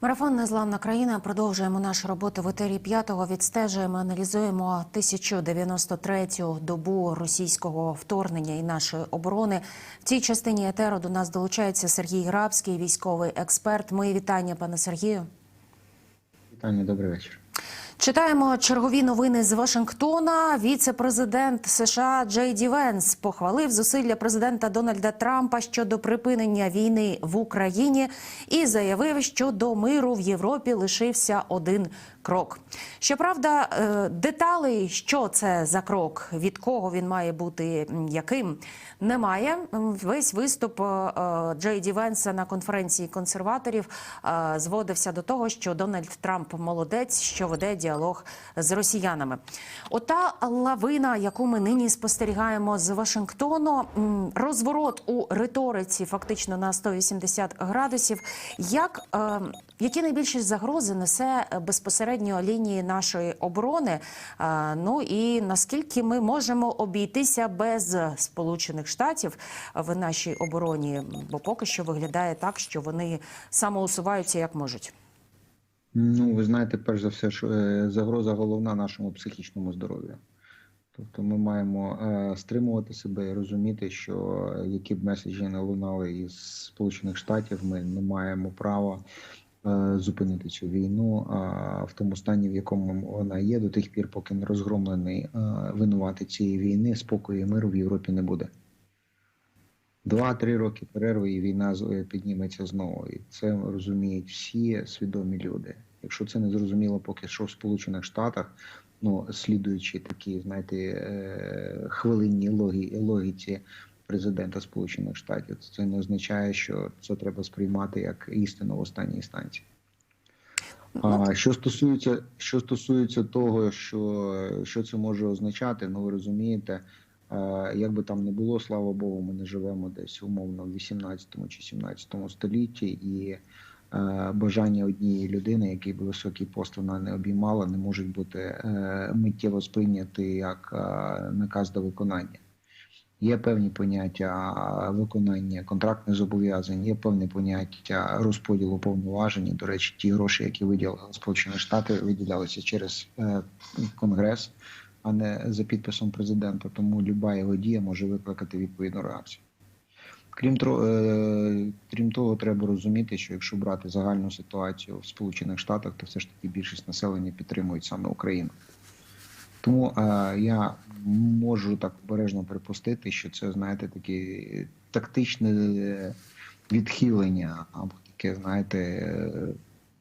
Марафон Незламна країна. Продовжуємо нашу роботу в етері п'ятого. Відстежуємо, аналізуємо 1093-ю добу російського вторгнення і нашої оборони. В цій частині етеру до нас долучається Сергій Грабський, військовий експерт. Мої вітання, пане Сергію. Вітання, добрий вечір. Читаємо чергові новини з Вашингтона. Віце-президент США Джей Ді Венс похвалив зусилля президента Дональда Трампа щодо припинення війни в Україні і заявив, що до миру в Європі лишився один крок. Щоправда, е, деталей, що це за крок, від кого він має бути яким, немає. Весь виступ е, е, Джей Ді Венса на конференції консерваторів зводився до того, що Дональд Трамп молодець, що веде діалог з росіянами. Ота лавина, яку ми нині спостерігаємо з Вашингтону, розворот у риториці, фактично на 180 градусів. Як е, які найбільші загрози несе е, безпосередньо лінії нашої оборони? Ну і наскільки ми можемо обійтися без Сполучених Штатів в нашій обороні? Бо поки що виглядає так, що вони самоусуваються як можуть. Ну, ви знаєте, перш за все, що е, загроза головна нашому психічному здоров'ю. Тобто ми маємо е, стримувати себе і розуміти, що які б меседжі не лунали із Сполучених Штатів, ми не маємо права зупинити цю війну в тому стані, в якому вона є, до тих пір, поки не розгромлений е, винувати цієї війни, спокою і миру в Європі не буде. Два-три роки перерви і війна е, підніметься знову. І це розуміють всі свідомі люди. Якщо це не зрозуміло поки що в Сполучених Штатах, ну слідуючи такі, знаєте, е, хвилинній логі, логіці президента Сполучених Штатів, це не означає, що це треба сприймати як істину в останній інстанції. А що стосується, що стосується того, що, що це може означати, ну ви розумієте, е, як би там не було, слава Богу, ми не живемо десь умовно в 18 чи 17 столітті, і е, бажання однієї людини, який би високий пост вона не обіймала, не можуть бути е, миттєво сприйняті як наказ до виконання. Є певні поняття виконання контрактних зобов'язань, є певні поняття розподілу повноважень. До речі, ті гроші, які виділили Сполучені Штати, виділялися через е, Конгрес, а не за підписом президента. Тому люба його дія може викликати відповідну реакцію. Крім е, крім того, треба розуміти, що якщо брати загальну ситуацію в Сполучених Штатах, то все ж таки більшість населення підтримують саме Україну. Тому е, я можу так обережно припустити, що це, знаєте, таке тактичне відхилення, або таке, знаєте,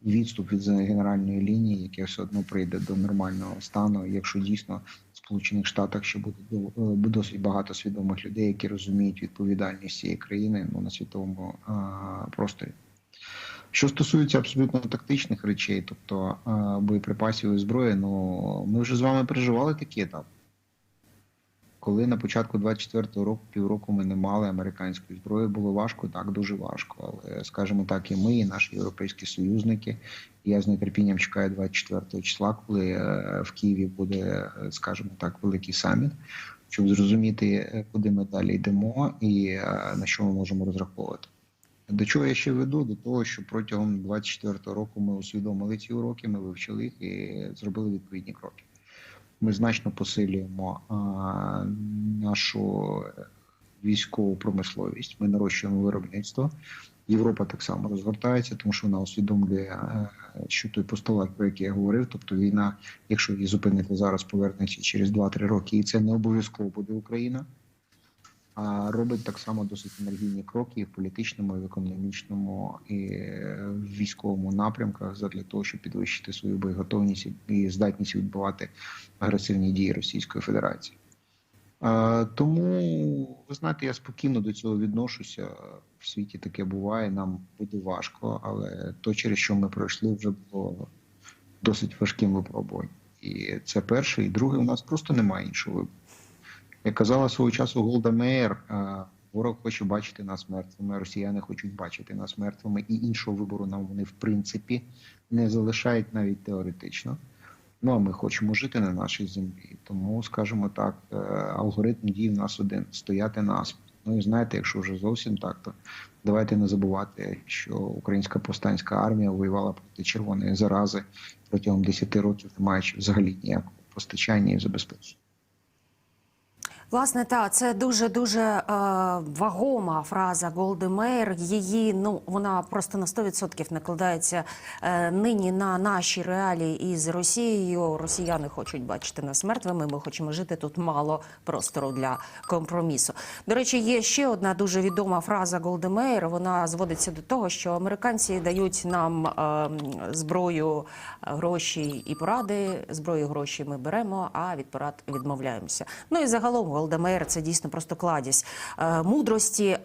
відступ від генеральної лінії, яке все одно прийде до нормального стану, якщо дійсно в Сполучених Штатах ще буде е, досить багато свідомих людей, які розуміють відповідальність цієї країни ну, на світовому е, просторі. Що стосується абсолютно тактичних речей, тобто е, боєприпасів і зброї, ну ми вже з вами переживали такий етап. Коли на початку 24-го року, півроку ми не мали американської зброї, було важко, так дуже важко. Але скажімо так, і ми, і наші європейські союзники. Я з нетерпінням чекаю 24 числа, коли е, в Києві буде, е, скажімо так, великий саміт, щоб зрозуміти, е, куди ми далі йдемо і на що ми можемо розраховувати. До чого я ще веду? До того, що протягом 24-го року ми усвідомили ці уроки, ми вивчили їх і зробили відповідні кроки. Ми значно посилюємо а, нашу військову промисловість. Ми нарощуємо виробництво. Європа так само розгортається, тому що вона усвідомлює, е, що той постулат, про який я говорив, тобто війна, якщо її зупинити зараз, повернеться через 2-3 роки, і це не обов'язково буде Україна робить так само досить енергійні кроки і в політичному, і в економічному, і в військовому напрямках для того, щоб підвищити свою боєготовність і здатність відбивати агресивні дії Російської Федерації. Тому ви знаєте, я спокійно до цього відношуся. В світі таке буває. Нам буде важко, але то, через що ми пройшли, вже було досить важким випробуванням. І це перше, і друге, у нас просто немає іншого вибору. Як казала свого часу Голда Меєр, е, ворог хоче бачити нас мертвими, росіяни хочуть бачити нас мертвими, і іншого вибору нам вони в принципі не залишають навіть теоретично. Ну а ми хочемо жити на нашій землі. Тому, скажімо так, е, алгоритм дій в нас один стояти насмерть. Ну і знаєте, якщо вже зовсім так, то давайте не забувати, що українська повстанська армія воювала проти червоної зарази протягом 10 років, не маючи взагалі ніякого постачання і забезпечення. Власне, та це дуже дуже е, вагома фраза Голди Меєр. Її ну вона просто на 100% накладається е, нині на наші реалії із Росією. Росіяни хочуть бачити нас мертвими. Ми хочемо жити тут мало простору для компромісу. До речі, є ще одна дуже відома фраза Голди Меєр. Вона зводиться до того, що американці дають нам е, зброю, гроші і поради. Зброю гроші ми беремо, а від порад відмовляємося. Ну і загалом Голда – це дійсно просто кладість е, мудрості, е,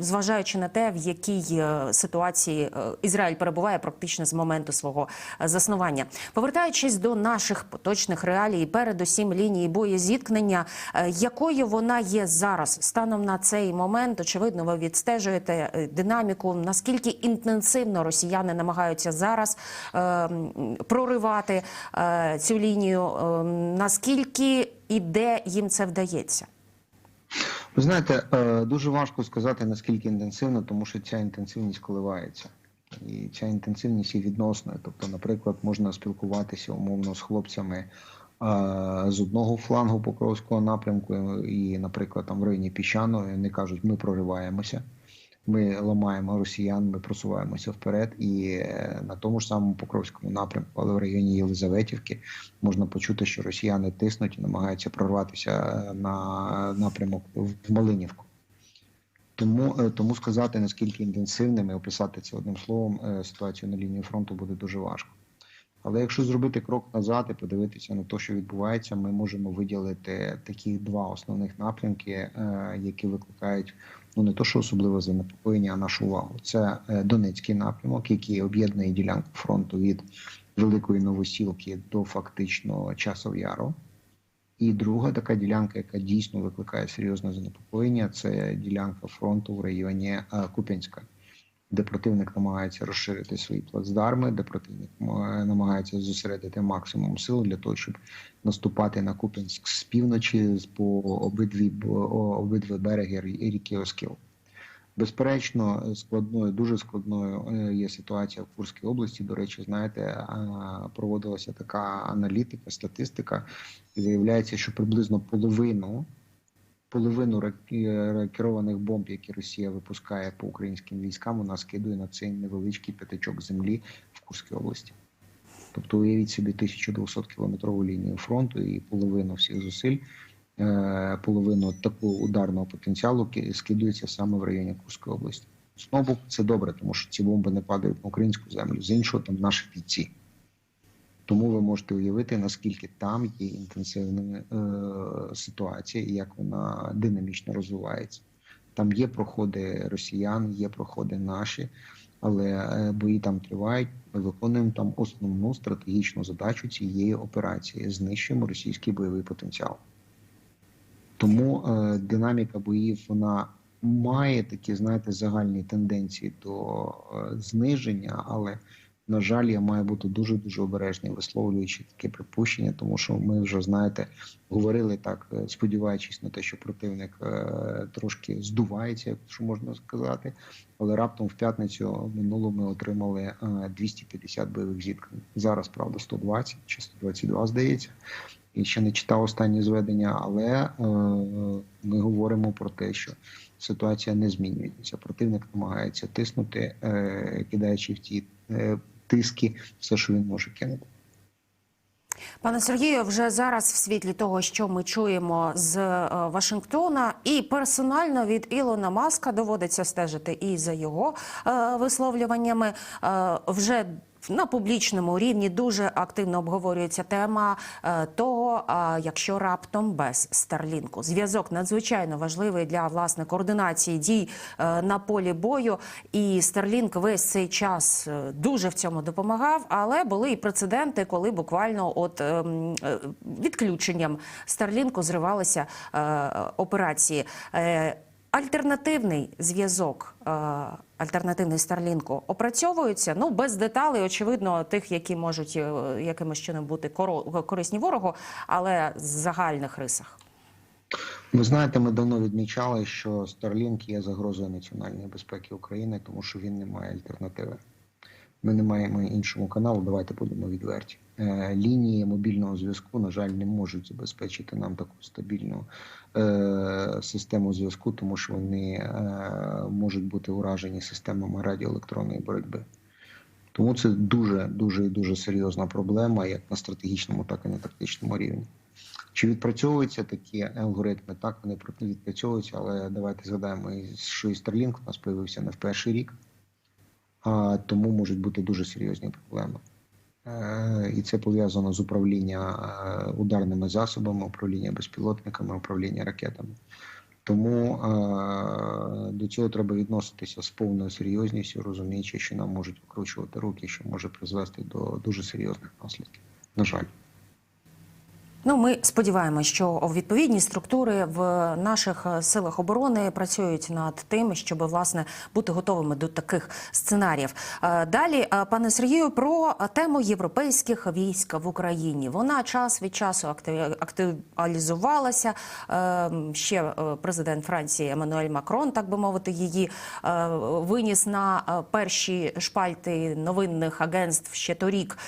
зважаючи на те, в якій е, ситуації Ізраїль перебуває практично з моменту свого заснування. Повертаючись до наших поточних реалій, передусім лінії боєзіткнення, якою вона є зараз станом на цей момент, очевидно, ви відстежуєте динаміку. Наскільки інтенсивно росіяни намагаються зараз е, проривати цю лінію? Е, наскільки і де їм це вдається? Ви знаєте, е, дуже важко сказати наскільки інтенсивно, тому що ця інтенсивність коливається. І ця інтенсивність є відносною. Тобто, наприклад, можна спілкуватися умовно з хлопцями е, з одного флангу Покровського напрямку, і, наприклад, там в районі Піщаної вони кажуть, ми прориваємося, ми ламаємо росіян, ми просуваємося вперед. І е, на тому ж самому Покровському напрямку, але в районі Єлизаветівки, можна почути, що росіяни тиснуть і намагаються прорватися е, на напрямок в Малинівку. Тому, е, тому сказати наскільки інтенсивним і описати це одним словом, ситуацію на лінії фронту буде дуже важко. Але якщо зробити крок назад і подивитися на те, що відбувається, ми можемо виділити такі два основних напрямки, які викликають ну не то, що особливо занепокоєння, а нашу увагу. Це е, Донецький напрямок, який об'єднує ділянку фронту від Великої Новосілки до фактично Часов Яру. І друга така ділянка, яка дійсно викликає серйозне занепокоєння, це ділянка фронту в районі е, Куп'янська, де противник намагається розширити свої плацдарми, де противник намагається зосередити максимум сил для того, щоб наступати на Куп'янськ з півночі по обидві обидві береги ріки Оскіл. Безперечно, складною, дуже складною е, є ситуація в Курській області. До речі, знаєте, проводилася така аналітика, статистика, і виявляється, що приблизно половину половину керованих бомб, які Росія випускає по українським військам, вона скидує на цей невеличкий п'ятачок землі в Курській області. Тобто, уявіть собі 1200 кілометрову лінію фронту і половину всіх зусиль, е, половину такого ударного потенціалу скидується саме в районі Курської області. З одного боку, це добре, тому що ці бомби не падають на українську землю, з іншого там наші бійці. Тому ви можете уявити, наскільки там є інтенсивна е, ситуація і як вона динамічно розвивається. Там є проходи росіян, є проходи наші, але е, бої там тривають. Ми виконуємо там основну стратегічну задачу цієї операції знищуємо російський бойовий потенціал. Тому е, динаміка боїв вона має такі, знаєте, загальні тенденції до е, зниження, але на жаль, я маю бути дуже дуже обережний, висловлюючи таке припущення, тому що ми вже знаєте говорили так, е, сподіваючись на те, що противник е, трошки здувається, якщо можна сказати. Але раптом в п'ятницю минуло ми отримали е, 250 бойових зіткнень. Зараз правда 120 чи 122, здається. І ще не читав останні зведення, але е, ми говоримо про те, що ситуація не змінюється. Противник намагається тиснути, е, кидаючи в ті е, тиски все, що він може кинути. Пане Сергію, вже зараз в світлі того, що ми чуємо з е, Вашингтона, і персонально від Ілона Маска доводиться стежити і за його е, висловлюваннями. Е, вже на публічному рівні дуже активно обговорюється тема е, того, якщо раптом без Старлінку. Зв'язок надзвичайно важливий для власне координації дій е, на полі бою. І Старлінк весь цей час е, дуже в цьому допомагав. Але були і прецеденти, коли буквально от ем, відключенням Старлінку зривалися операції. Альтернативний зв'язок, е, альтернативний Старлінку опрацьовується. Ну без деталей, очевидно, тих, які можуть е, якимось чином бути корисні ворогу, але з загальних рисах. Ви знаєте, ми давно відмічали, що Starlink є загрозою національної безпеки України, тому що він не має альтернативи. Ми не маємо іншому каналу, давайте будемо відверті. Е, лінії мобільного зв'язку, на жаль, не можуть забезпечити нам таку стабільну е, систему зв'язку, тому що вони е, можуть бути уражені системами радіоелектронної боротьби. Тому це дуже дуже і дуже серйозна проблема, як на стратегічному, так і на тактичному рівні. Чи відпрацьовуються такі алгоритми? Так, вони відпрацьовуються, але давайте згадаємо, що і Starlink у нас появився не в перший рік, а тому можуть бути дуже серйозні проблеми. Е, І це пов'язано з управління е, ударними засобами, управління безпілотниками, управління ракетами. Тому е, до цього треба відноситися з повною серйозністю, розуміючи, що нам можуть викручувати руки, що може призвести до дуже серйозних наслідків. На жаль. Ну, ми сподіваємося, що відповідні структури в наших е, силах оборони працюють над тим, щоб власне бути готовими до таких сценаріїв. Е, Далі, е, пане Сергію, про тему європейських військ в Україні. Вона час від часу актуалізувалася. Ще президент Франції Еммануель Макрон, так би мовити, її виніс на перші шпальти новинних агентств ще торік.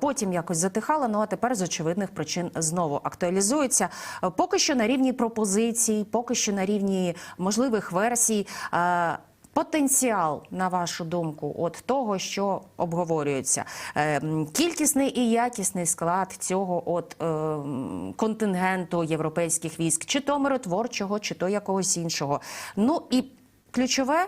Потім якось затихала. Ну а тепер з очевидних причин знову актуалізується. Е, Поки що на рівні пропозицій, поки що на рівні можливих версій. Е, Потенціал, на вашу думку, от того, що обговорюється, Е, кількісний і якісний склад цього от контингенту європейських військ, чи то миротворчого, чи то якогось іншого. Ну і ключове,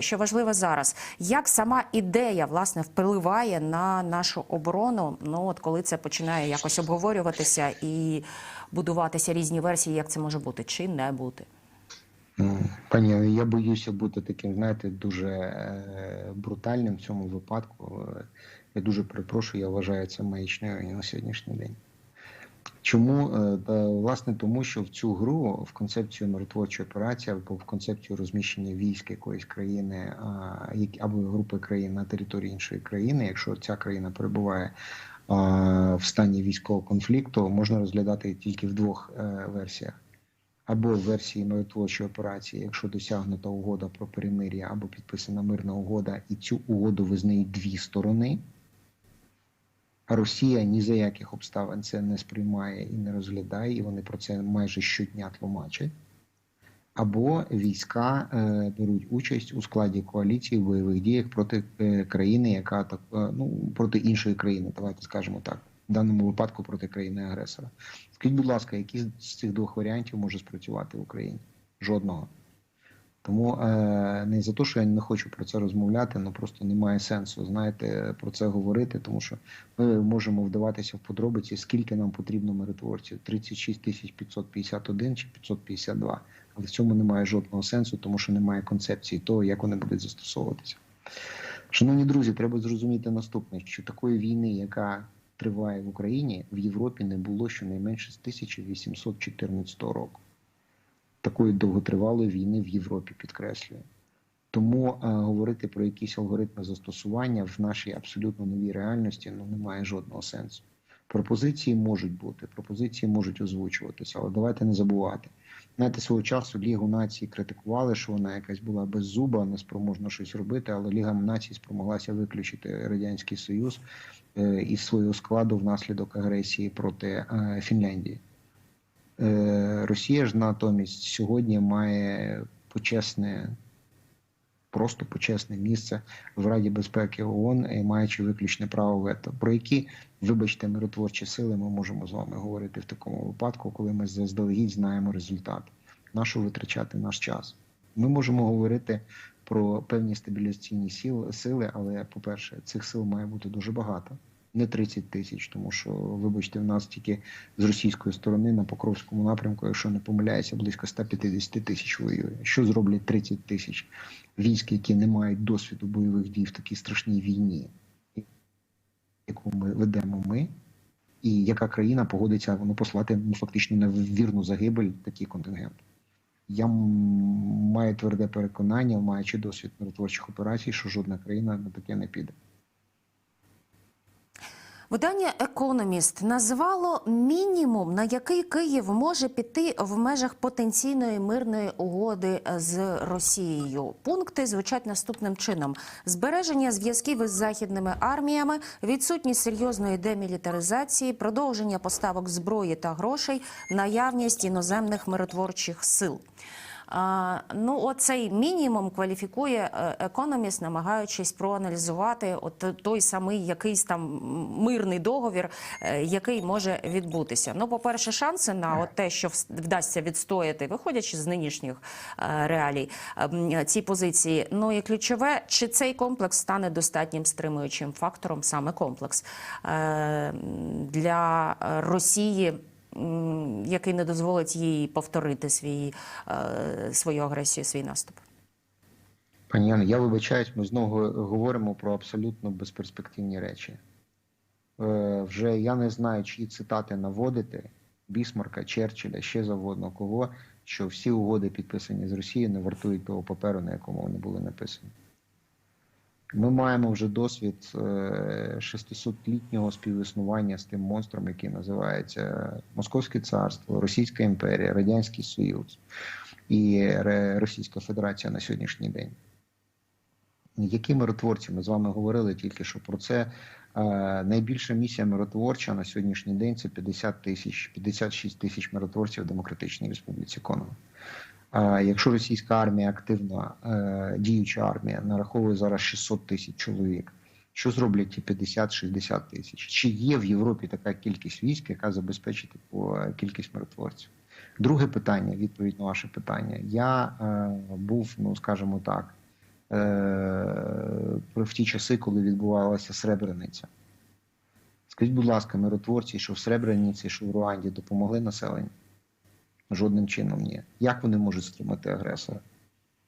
що важливо зараз, як сама ідея власне впливає на нашу оборону. Ну от коли це починає якось обговорюватися і будуватися різні версії, як це може бути чи не бути. Ну, Пані, я боюся бути таким, знаєте, дуже е, брутальним в цьому випадку. Е, Я дуже перепрошую, я вважаю це маячнею на сьогоднішній день. Чому? Е, власне, тому що в цю гру, в концепцію миротворчої операції або в концепцію розміщення військ якоїсь країни як- або групи країн на території іншої країни, якщо ця країна перебуває а, в стані військового конфлікту, можна розглядати тільки в двох е, версіях або в версії миротворчої операції, якщо досягнута угода про перемир'я або підписана мирна угода, і цю угоду визнають дві сторони. Росія ні за яких обставин це не сприймає і не розглядає, і вони про це майже щодня тлумачать. Або війська е, беруть участь у складі коаліції в бойових діях проти е, країни, яка так е, ну проти іншої країни, давайте скажемо так, в даному випадку проти країни-агресора. Скажіть, будь ласка, який з цих двох варіантів може спрацювати в Україні? Жодного. Тому е, не за те, що я не хочу про це розмовляти, ну просто немає сенсу, знаєте, про це говорити, тому що ми можемо вдаватися в подробиці, скільки нам потрібно миротворців: 36 тисяч 551 чи 552. Але в цьому немає жодного сенсу, тому що немає концепції того, як вони будуть застосовуватися. Шановні друзі, треба зрозуміти наступне: що такої війни, яка триває в Україні, в Європі не було щонайменше з 1814 року. Такої довготривалої війни в Європі підкреслюю. Тому е, говорити про якісь алгоритми застосування в нашій абсолютно новій реальності ну немає жодного сенсу. Пропозиції можуть бути, пропозиції можуть озвучуватися, але давайте не забувати. Знаєте, свого часу Лігу націй критикували, що вона якась була без зуба, не спроможна щось робити, але Ліга націй спромоглася виключити Радянський Союз е, із свого складу внаслідок агресії проти е, Фінляндії. Е, Росія ж натомість сьогодні має почесне, просто почесне місце в Раді безпеки ООН, маючи виключне право вето. Про які, вибачте, миротворчі сили ми можемо з вами говорити в такому випадку, коли ми заздалегідь знаємо результат. Нащо витрачати наш час? Ми можемо говорити про певні стабіляційні сили, але, по-перше, цих сил має бути дуже багато. Не 30 тисяч, тому що, вибачте, в нас тільки з російської сторони на Покровському напрямку, якщо не помиляюся, близько 150 тисяч воює. Що зроблять 30 тисяч військ, які не мають досвіду бойових дій в такій страшній війні, яку ми ведемо ми, і яка країна погодиться ну, послати ну, фактично на вірну загибель такий контингент? Я маю тверде переконання, маючи досвід миротворчих операцій, що жодна країна на таке не піде. Видання Економіст назвало мінімум, на який Київ може піти в межах потенційної мирної угоди з Росією. Пункти звучать наступним чином: збереження зв'язків із західними арміями, відсутність серйозної демілітаризації, продовження поставок зброї та грошей, наявність іноземних миротворчих сил. Ну, оцей мінімум кваліфікує е, економіст, намагаючись проаналізувати от той самий якийсь там мирний договір, е, який може відбутися. Ну, по-перше, шанси на от те, що вдасться відстояти, виходячи з нинішніх е, реалій, е, ці позиції. Ну і ключове, чи цей комплекс стане достатнім стримуючим фактором, саме комплекс для Росії який не дозволить їй повторити свій, е, свою агресію, свій наступ. Пані Яно, я вибачаюсь, ми знову говоримо про абсолютно безперспективні речі. Е, вже я не знаю, чиї цитати наводити Бісмарка, Черчилля, ще завгодно кого, що всі угоди, підписані з Росією, не вартують того паперу, на якому вони були написані. Ми маємо вже досвід е, 600-літнього співіснування з тим монстром, який називається Московське царство, Російська імперія, Радянський Союз і Російська Федерація на сьогоднішній день. Які миротворці? Ми з вами говорили тільки що про це. Е, Найбільша місія миротворча на сьогоднішній день це 50 тисяч, 56 тисяч миротворців в Демократичній Республіці Конго. Якщо російська армія активна, е, діюча армія нараховує зараз 600 тисяч чоловік, що зроблять ті 50-60 тисяч? Чи є в Європі така кількість військ, яка забезпечить таку е, кількість миротворців? Друге питання, відповідь на ваше питання. Я е, був, ну скажімо так, е, в ті часи, коли відбувалася Сребрениця. Скажіть, будь ласка, миротворці, що в Сребрениці, що в Руанді допомогли населенню? Жодним чином ні. Як вони можуть стримати агресора?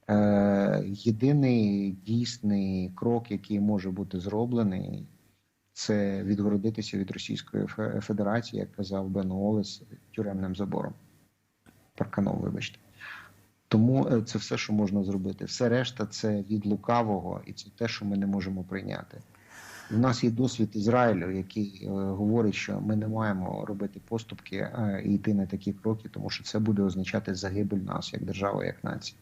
Е, єдиний дійсний крок, який може бути зроблений, це відгородитися від Російської Федерації, як казав Бен Олес, тюремним забором. Парканом, вибачте. Тому е, це все, що можна зробити. Все решта це від лукавого, і це те, що ми не можемо прийняти. У нас є досвід Ізраїлю, який е, говорить, що ми не маємо робити поступки е, і йти на такі кроки, тому що це буде означати загибель нас як держави, як нації.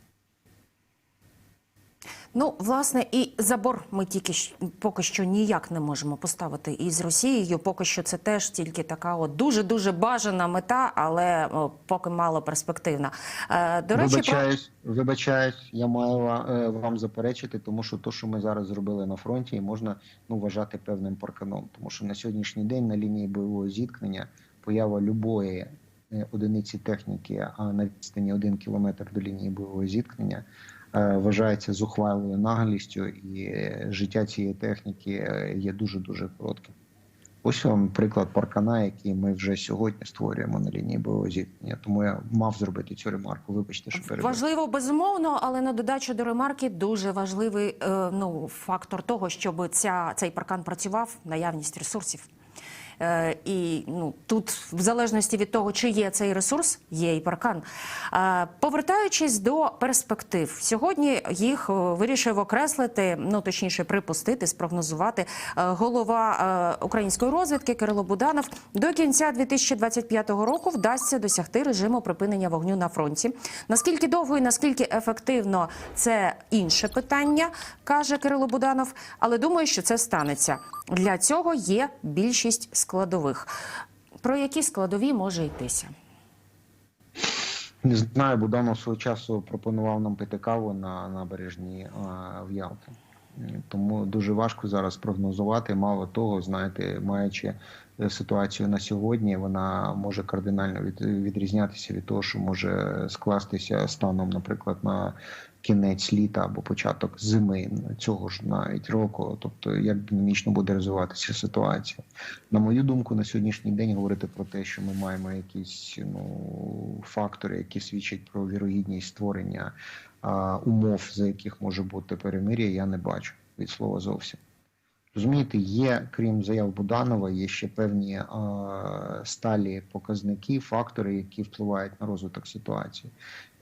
Ну, власне, і забор ми тільки поки що ніяк не можемо поставити із Росією. Поки що це теж тільки така от дуже дуже бажана мета, але поки мало перспективна. Е, до речі, про... вибачаюсь, вибачаюсь, я маю е, вам заперечити, тому що то, що ми зараз зробили на фронті, можна ну вважати певним парканом. Тому що на сьогоднішній день на лінії бойового зіткнення поява любої е, одиниці техніки, а на відстані один кілометр до лінії бойового зіткнення. Е, Вважається зухвалою наглістю, і життя цієї техніки е, є дуже дуже коротким. Ось вам приклад паркана, який ми вже сьогодні створюємо на лінії бойового зіткнення. Тому я мав зробити цю ремарку. Вибачте, що перебив. Важливо безумовно, але на додачу до ремарки дуже важливий е, ну, фактор того, щоб ця, цей паркан працював, наявність ресурсів. Е, і ну, тут, в залежності від того, чи є цей ресурс, є і паркан. Е, повертаючись до перспектив, сьогодні їх е, вирішив окреслити, ну точніше, припустити, спрогнозувати голова української розвідки Кирило Буданов. До кінця 2025 року вдасться досягти режиму припинення вогню на фронті. Наскільки довго і наскільки ефективно це інше питання, каже Кирило Буданов. Але думаю, що це станеться. Для цього є більшість складових. Про які складові може йтися? Не знаю, Буданов свого часу пропонував нам пити каву на набережні а, в Ялті. Тому дуже важко зараз прогнозувати. Мало того, знаєте, маючи е, ситуацію на сьогодні, вона може кардинально від, відрізнятися від того, що може скластися станом, наприклад, на кінець літа або початок зими цього ж навіть року. Тобто, як динамічно буде розвиватися ситуація. На мою думку, на сьогоднішній день говорити про те, що ми маємо якісь ну фактори, які свідчать про вірогідність створення а, умов, за яких може бути перемир'я, я не бачу від слова зовсім. Розумієте, є, крім заяв Буданова, є ще певні е, сталі показники, фактори, які впливають на розвиток ситуації.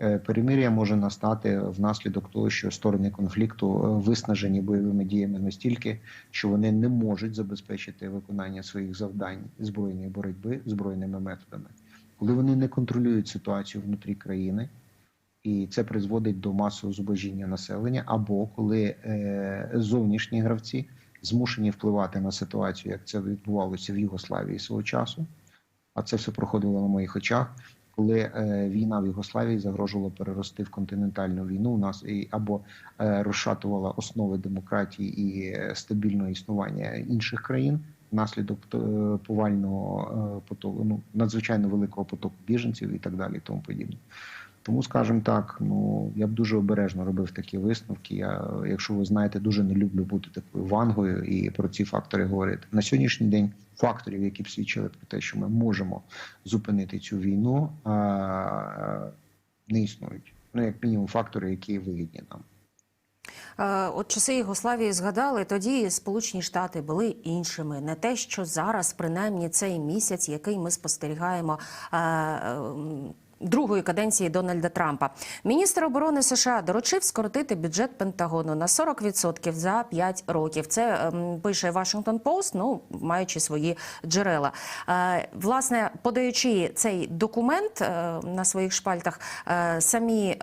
Е, перемир'я може настати внаслідок того, що сторони конфлікту е, виснажені бойовими діями настільки, що вони не можуть забезпечити виконання своїх завдань збройної боротьби збройними методами, коли вони не контролюють ситуацію внутрі країни. І це призводить до масового зубожіння населення, або коли е, зовнішні гравці змушені впливати на ситуацію, як це відбувалося в Югославії свого часу. А це все проходило на моїх очах, коли е, війна в Югославії загрожувала перерости в континентальну війну. У нас і або е, розшатувала основи демократії і е, стабільного існування інших країн внаслідок повального потоку, ну надзвичайно великого потоку біженців і так далі, і тому подібне. Тому, скажімо так, ну я б дуже обережно робив такі висновки. Я, якщо ви знаєте, дуже не люблю бути такою вангою і про ці фактори говорити. На сьогоднішній день факторів, які б свідчили про те, що ми можемо зупинити цю війну, не існують. Ну, як мінімум, фактори, які вигідні нам. От часи Єгославії згадали, тоді Сполучені Штати були іншими. Не те, що зараз, принаймні, цей місяць, який ми спостерігаємо. Другої каденції Дональда Трампа міністр оборони США доручив скоротити бюджет Пентагону на 40% за 5 років. Це ем, пише Washington Post, ну маючи свої джерела. Е, власне, подаючи цей документ е, на своїх шпальтах, е, самі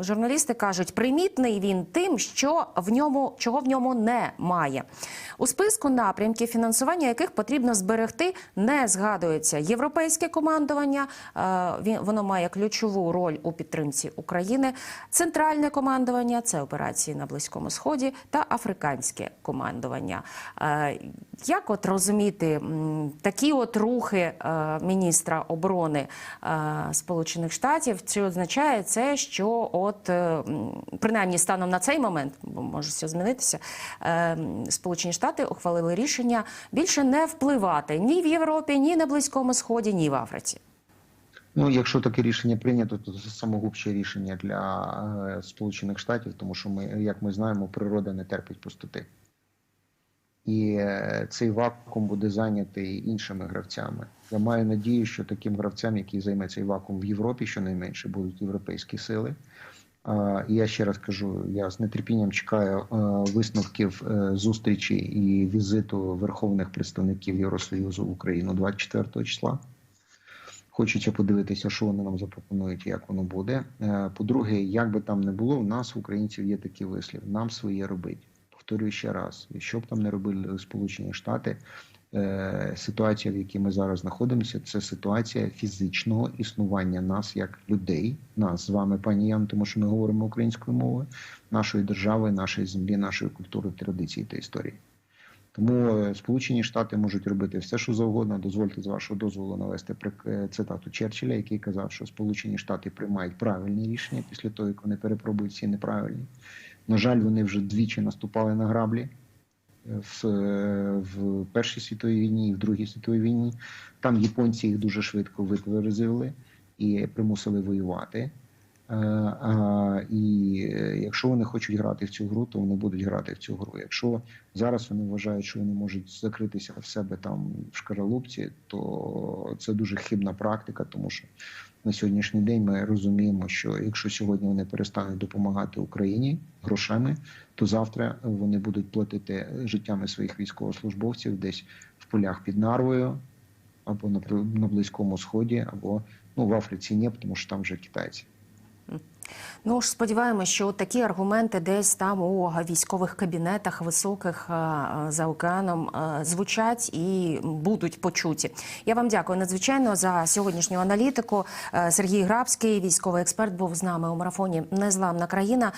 журналісти кажуть, примітний він тим, що в ньому чого в ньому немає. У списку напрямків, фінансування яких потрібно зберегти, не згадується європейське командування. е, Воно має ключову роль у підтримці України. Центральне командування це операції на Близькому Сході та африканське командування. Е, Як от розуміти такі от рухи е, міністра оборони е, Сполучених Штатів? Чи означає це, що от принаймні станом на цей момент, може все змінитися, Сполучені Штати ухвалили рішення більше не впливати ні в Європі, ні на Близькому Сході, ні в Африці. Ну, якщо таке рішення прийнято, то це самогубче рішення для е, Сполучених Штатів, тому що ми, як ми знаємо, природа не терпить пустоти. І е, цей вакуум буде зайнятий іншими гравцями. Я маю надію, що таким гравцям, який займе цей вакуум в Європі, щонайменше будуть європейські сили. І я ще раз кажу: я з нетерпінням чекаю е, висновків зустрічі і візиту верховних представників Євросоюзу в Україну 24 числа. Хочеться подивитися, що вони нам запропонують, як воно буде. Е, По-друге, як би там не було, у нас, українців, є такий вислів: нам своє робить. Повторюю ще раз: що б там не робили Сполучені Штати, е, ситуація, в якій ми зараз знаходимося, це ситуація фізичного існування нас як людей, нас з вами, пані Ян, тому що ми говоримо українською мовою, нашої держави, нашої землі, нашої культури, традиції та історії. Тому е, Сполучені Штати можуть робити все, що завгодно. Дозвольте з вашого дозволу навести е, цитату Черчилля, який казав, що Сполучені Штати приймають правильні рішення після того, як вони перепробують всі неправильні. На жаль, вони вже двічі наступали на граблі е, в, в Першій світовій війні і в Другій світовій війні. Там японці їх дуже швидко витверзили і примусили воювати. Е, І е, якщо вони хочуть грати в цю гру, то вони будуть грати в цю гру. Якщо зараз вони вважають, що вони можуть закритися в себе там в шкаралупці, то це дуже хибна практика, тому що на сьогоднішній день ми розуміємо, що якщо сьогодні вони перестануть допомагати Україні грошами, то завтра вони будуть платити життями своїх військовослужбовців десь в полях під Нарвою або на, на Близькому Сході, або ну в Африці ні, тому що там вже китайці. Ну ж сподіваємося, що такі аргументи десь там у військових кабінетах високих е, е, за океаном е, звучать і будуть почуті. Я вам дякую надзвичайно за сьогоднішню аналітику. Сергій Грабський, військовий експерт, був з нами у марафоні Незламна країна.